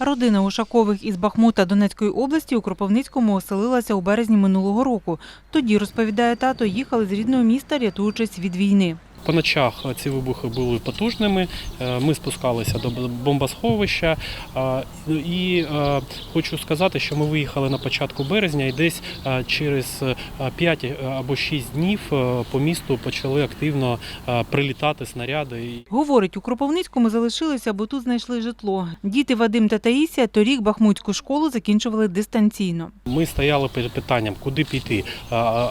Родина Ушакових із Бахмута Донецької області у Кропивницькому оселилася у березні минулого року. Тоді, розповідає тато, їхали з рідного міста, рятуючись від війни. По ночах ці вибухи були потужними. Е, Ми спускалися до бомбосховища. І е, хочу сказати, що ми виїхали на початку березня, і десь е, через 5 або 6 днів по місту почали активно прилітати снаряди. Говорить, у Кропивницькому залишилися, бо тут знайшли житло. Діти Вадим та Таїсія торік Бахмутську школу закінчували дистанційно. Ми стояли перед питанням, куди піти,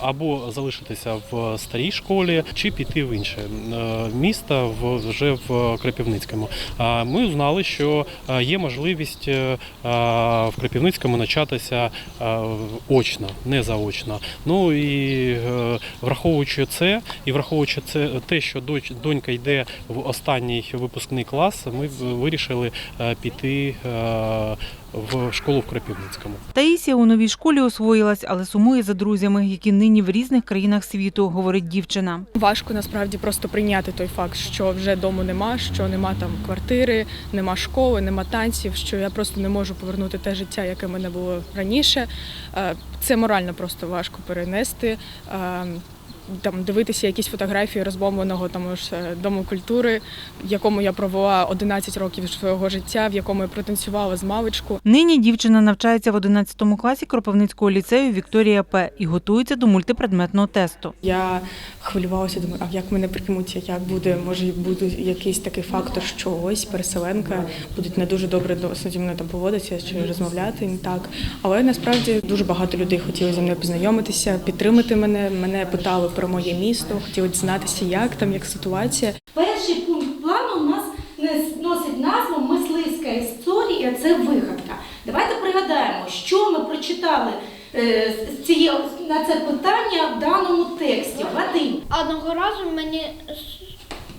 або залишитися в старій школі, чи піти в інше е, місто в вже в Кропивницькому. А Ми знали, що е, є можливість е, в Кропивницькому навчатися очно, не заочно. Ну і враховуючи це, і враховуючи це те, що донька йде в останній випускний клас, ми вирішили піти в школу в Кропивницькому. Таїсія у новій школі освоїлась, але сумує за друзями, які нині в різних країнах світу, говорить дівчина. Важко насправді просто прийняти той факт, що вже дому нема, що нема там квартири, нема школи, нема танців, що я просто не можу повернути те життя, яке в мене було раніше. Е, Це морально просто важко перенести. Там дивитися якісь фотографії розбомбленого тому ж е, дому культури, в якому я провела 11 років свого життя, в якому я протанцювала з маличку. Нині дівчина навчається в 11 класі Кропивницького ліцею Вікторія П. і готується до мультипредметного тесту. Я хвилювалася, думаю, а як мене приймуться, як буде, може буде якийсь такий фактор, що ось переселенка будуть не дуже добре до зі мною там поводитися чи розмовляти не так. Але насправді дуже багато людей хотіли зі мною познайомитися, підтримати мене. Мене питали про моє місто, хотіли дізнатися, як там, як ситуація. Перший пункт плану у нас носить назву Мисливська історія це вигадка. Давайте пригадаємо, що ми прочитали е, цієї на це питання в даному тексті. Вадим. Одного разу мені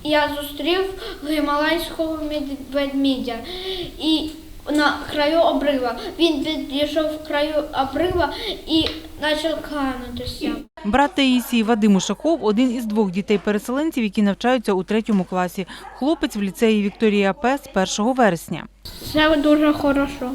я зустрів гімалайського мед- ведмідя і на краю обрива. Він підійшов краю обрива і почав кланятися. Брат Таїсії Вадим Ушаков – один із двох дітей-переселенців, які навчаються у третьому класі. Хлопець в ліцеї Вікторія П. з 1 вересня. Все дуже хорошо.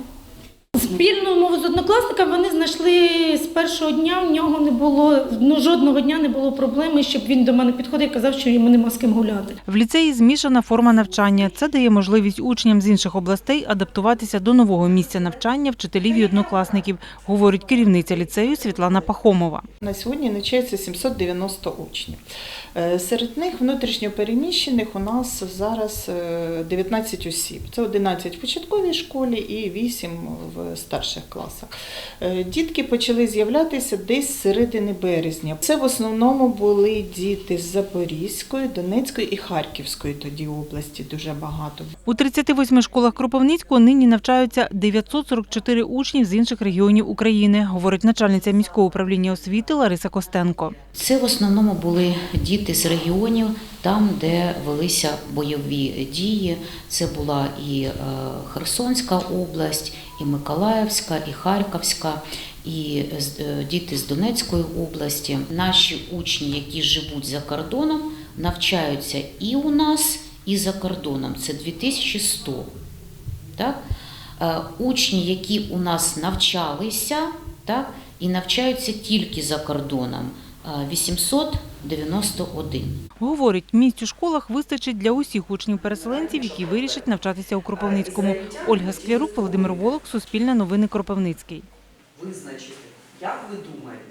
Спільну мову з однокласниками вони знайшли з першого дня. В нього не було ну жодного дня не було проблеми, щоб він до мене підходив і казав, що йому нема з ким гуляти. В ліцеї змішана форма навчання. Це дає можливість учням з інших областей адаптуватися до нового місця навчання вчителів і однокласників, говорить керівниця ліцею Світлана Пахомова. На сьогодні навчається 790 учнів. Е, Серед них внутрішньопереміщених у нас зараз е, 19 осіб. Це 11 в початковій школі і 8 в старших класах. Е, Дітки почали з'являтися десь з середини березня. Це в основному були діти з Запорізької, Донецької і Харківської тоді області дуже багато. У 38 школах Кропивницького нині навчаються 944 учнів з інших регіонів України, говорить начальниця міського управління освіти Лариса Костенко. Це в основному були діти з регіонів, там, де велися бойові дії. Це була і е, Херсонська область, і Миколаївська, і Харківська, і е, діти з Донецької області. Наші учні, які живуть за кордоном, навчаються і у нас, і за кордоном. Це 2100. Так? Е, Учні, які у нас навчалися, так, і навчаються тільки за кордоном, 891. Говорить, місць у школах вистачить для усіх учнів-переселенців, які вирішать навчатися у Кропивницькому. Ольга Склярук, Володимир Волок, Суспільне новини Кропивницький. визначити, як ви думаєте,